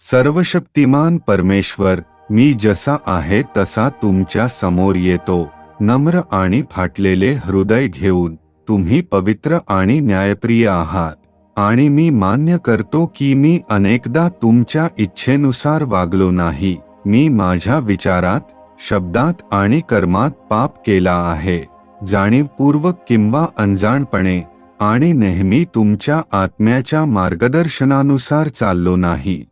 सर्वशक्तिमान परमेश्वर मी जसा आहे तसा तुमच्यासमोर येतो नम्र आणि फाटलेले हृदय घेऊन तुम्ही पवित्र आणि न्यायप्रिय आहात आणि मी मान्य करतो की मी अनेकदा तुमच्या इच्छेनुसार वागलो नाही मी माझ्या विचारात शब्दात आणि कर्मात पाप केला आहे जाणीवपूर्वक किंवा अनजाणपणे आणि नेहमी तुमच्या आत्म्याच्या मार्गदर्शनानुसार चाललो नाही.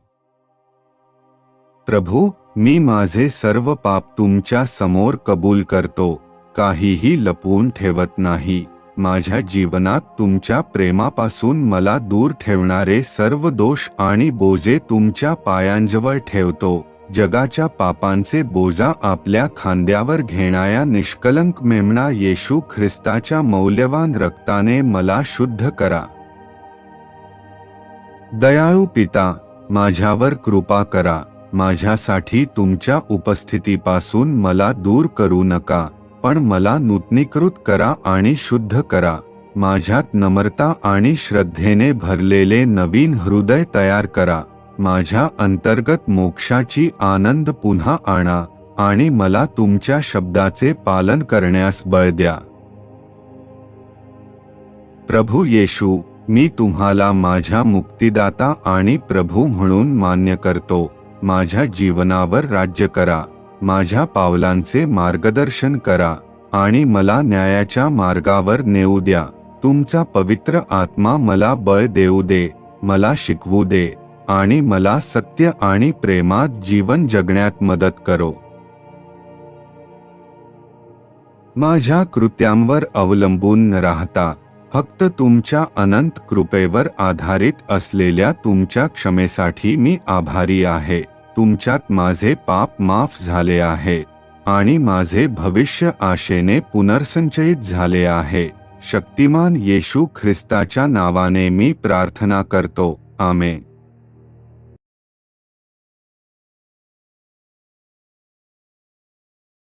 प्रभू मी माझे सर्व पाप तुमच्यासमोर कबूल करतो. काहीही लपवून ठेवत नाही. माझ्या जीवनात तुमच्या प्रेमापासून मला दूर ठेवणारे सर्व दोष आणि बोजे तुमच्या पायांजवळ ठेवतो. जगाच्या पापांचे बोजा आपल्या खांद्यावर घेणाऱ्या निष्कलंक मेमणा येशू ख्रिस्ताच्या मौल्यवान रक्ताने मला शुद्ध करा. दयाळू पिता माझ्यावर कृपा करा. माझ्यासाठी तुमच्या उपस्थितीपासून मला दूर करू नका पण मला नूतनीकृत करा आणि शुद्ध करा. माझ्यात नम्रता आणि श्रद्धेने भरलेले नवीन हृदय तयार करा. माझ्या अंतर्गत मोक्षाची आनंद पुन्हा आणा आणि मला तुमच्या शब्दाचे पालन करण्यास बळ द्या. प्रभू येशू मी तुम्हाला माझ्या मुक्तिदाता आणि प्रभू म्हणून मान्य करतो. माझ्या जीवनावर राज्य करा. माझ्या पावलांचे मार्गदर्शन करा आणि मला न्यायाच्या मार्गावर नेऊ द्या. तुमचा पवित्र आत्मा मला बळ देऊ दे मला शिकवू दे आणि मला सत्य आणि प्रेमात जीवन जगण्यात मदत करो. माझ्या कृत्यांवर अवलंबून न राहता फक्त तुमच्या अनंत कृपेवर आधारित असलेल्या तुमच्या क्षमेसाठी मी आभारी आहे. तुमच्यात माझे पाप माफ झाले आहे आणि माझे भविष्य आशेने पुनर्संचयित झाले आहे. शक्तिमान येशू ख्रिस्ताच्या नावाने मी प्रार्थना करतो. आमेन.